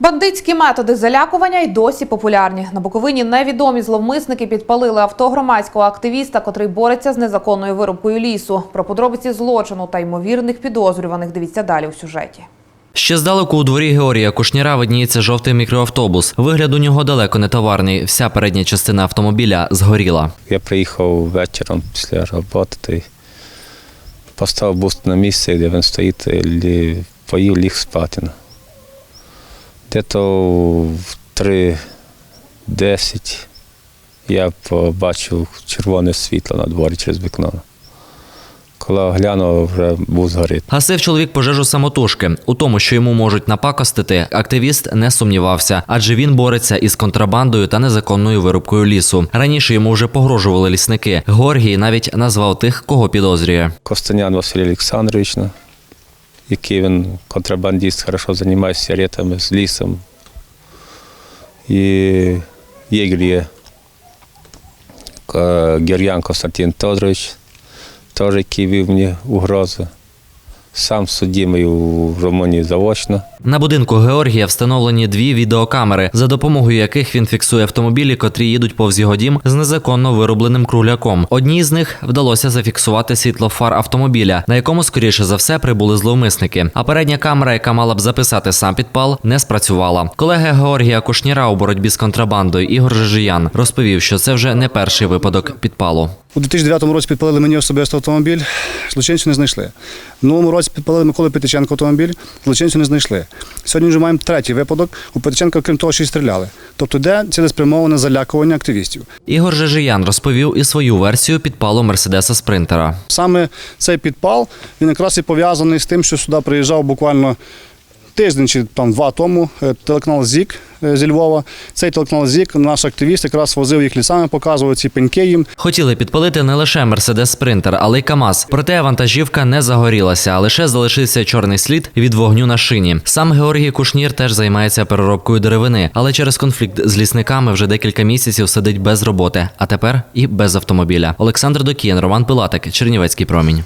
Бандитські методи залякування й досі популярні. На Буковині невідомі зловмисники підпалили авто громадського активіста, котрий бореться з незаконною вирубкою лісу. Про подробиці злочину та ймовірних підозрюваних дивіться далі у сюжеті. Ще здалеку у дворі Георгія Кушніра видніється жовтий мікроавтобус. Вигляд у нього далеко не товарний. Вся передня частина автомобіля згоріла. Я приїхав вечором після роботи поставив бус на місце, де він стоїть, і поїв ліг спати. Ну. Де-то в 3.10 я побачив червоне світло на дворі через вікно. Коли оглянув, вже був згорить. Гасив чоловік пожежу самотужки. У тому, що йому можуть напакостити, активіст не сумнівався, адже він бореться із контрабандою та незаконною вирубкою лісу. Раніше йому вже погрожували лісники. Георгій навіть назвав тих, кого підозрює. Костанян Василь Олександрович, який він контрабандист, хорошо займається сигаретами з лісом. І єгер є Ка- Гер'ян Константин Тодорович, теж який вів мені угрози. Сам судимий у Румунії заочно. На будинку Георгія встановлені дві відеокамери, за допомогою яких він фіксує автомобілі, котрі їдуть повз його дім з незаконно виробленим кругляком. Одній з них вдалося зафіксувати світло фар автомобіля, на якому скоріше за все прибули зловмисники. А передня камера, яка мала б записати сам підпал, не спрацювала. Колега Георгія Кушніра у боротьбі з контрабандою Ігор Жижиян розповів, що це вже не перший випадок підпалу. У 2009 році підпалили мені особисто автомобіль, злочинцю не знайшли. В новому році підпалили Миколи Петиченко автомобіль, злочинцю не знайшли. Сьогодні вже маємо третій випадок. У Петиченка, крім того, що й стріляли. Тобто де цілеспрямоване залякування активістів. Ігор Жежиян розповів і свою версію підпалу Мерседеса Спринтера. Саме цей підпал він якраз і пов'язаний з тим, що сюди приїжджав буквально тиждень чи там два тому е, телеканал ЗІК е, зі Львова. Цей телеканал ЗІК, наш активіст, якраз возив їх лісами, показував ці пеньки їм. Хотіли підпалити не лише Мерседес Спринтер, але й КАМАЗ. Проте вантажівка не загорілася, а лише залишився чорний слід від вогню на шині. Сам Георгій Кушнір теж займається переробкою деревини, але через конфлікт з лісниками вже декілька місяців сидить без роботи, а тепер і без автомобіля. Олександр Докіян, Роман Пилатик, Чернівецький промінь.